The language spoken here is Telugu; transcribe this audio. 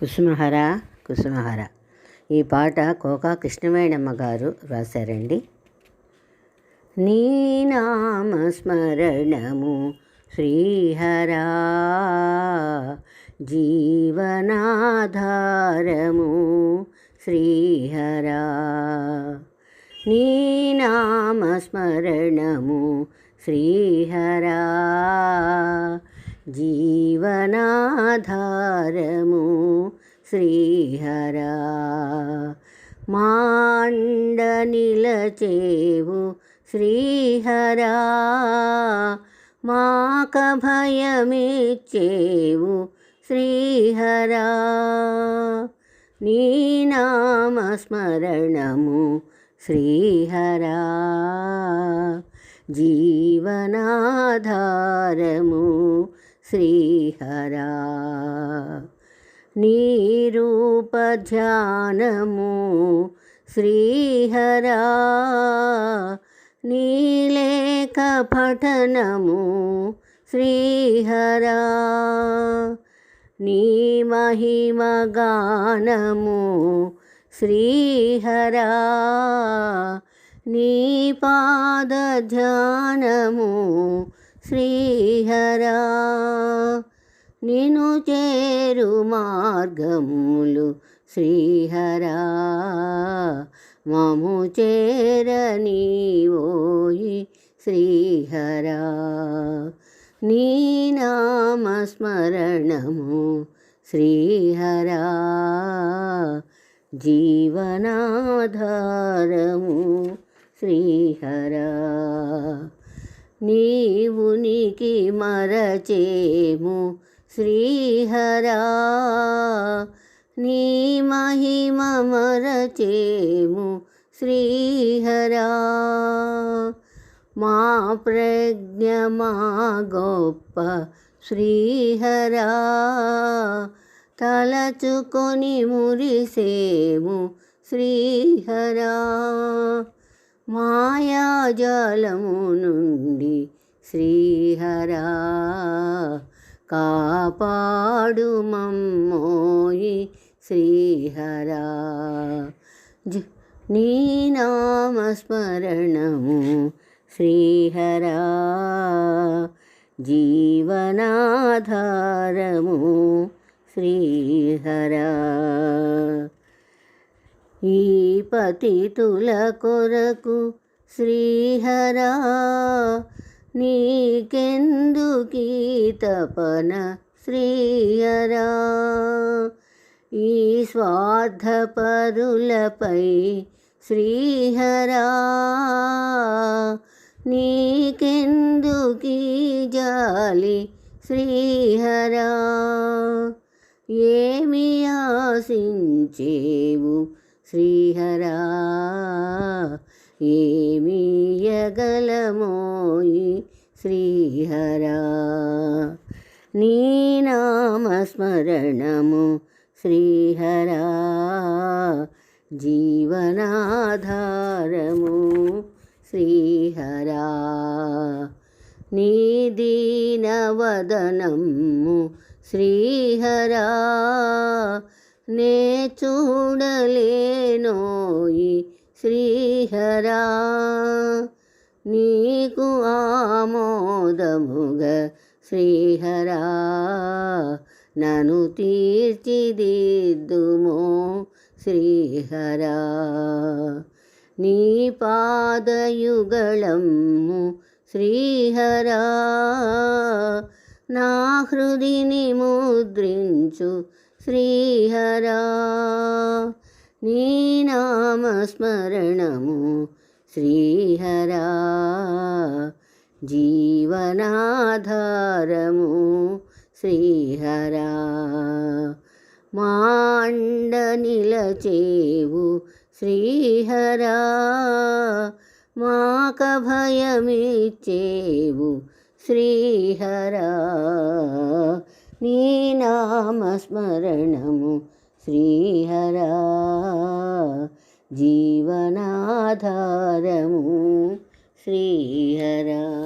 కుసుమహర కుసుమహర ఈ పాట కోకా కృష్ణవేణమ్మ గారు రాశారండి. నీ నామస్మరణము శ్రీహరా జీవనాధారము శ్రీహరా. నీ నామస్మరణము శ్రీహరా జీవనాధారము శ్రీహర. మాండ నిలచేవు శ్రీహరా. మాక భయమిచ్చేవు శ్రీహరా. నీ నామస్మరణము శ్రీహరా. జీవనాధారము శ్రీహరా. నీ ధ్యానము శ్రీహరా. నీలేక పఠనము శ్రీహరా. నీ మహిమ గానము శ్రీహరా. నీ పాద ధ్యానము శ్రీహరా నిను చేరు మార్గములు శ్రీహరా. మము చేరని ఓయి శ్రీహరా. నీ నామస్మరణము శ్రీహరా. జీవనాధారము శ్రీహరా. నీవునికి మరచేము. శ్రీహరా నీ మహిమ మరచేము. శ్రీహరా మా ప్రజ్ఞ మా గొప్ప శ్రీహరా. తలచుకొని మురిసేము శ్రీహరా. మాయాజాలము నుండి శ్రీహరా కాపాడు మమ్మోయి శ్రీహరా. జ నీ నామస్మరణము శ్రీహరా జీవనాధారము శ్రీహరా. ఈ పతితుల కొరకు శ్రీహరా నీకెందుకీ తపన శ్రీహరా? ఈ స్వార్థపరులపై శ్రీహరా నీకెందుకీ జాలి శ్రీహరా? ఏమి ఆశించేవు శ్రీహరా ఏమీయగలమోయి శ్రీహరా. నీ నామస్మరణము శ్రీహరా జీవనాధారము శ్రీహరా. నీ దీనవదనము శ్రీహరా నే చూడలేనోయి శ్రీహరా. నీకు ఆమోదముగ శ్రీహరా. నను తీర్చిదిద్దుమో శ్రీహరా. నీ పాదయుగళము శ్రీహరా. నా హృదిని ముద్రించు శ్రీహరా. నీ నామస్మరణము శ్రీహరా. జీవనాధారము శ్రీహరా. మాండ నిలచేవు శ్రీహరా. మాక భయమిచ్చేవు శ్రీహరా. నీ నామస్మరణము శ్రీహరా జీవనాధారము శ్రీహరా.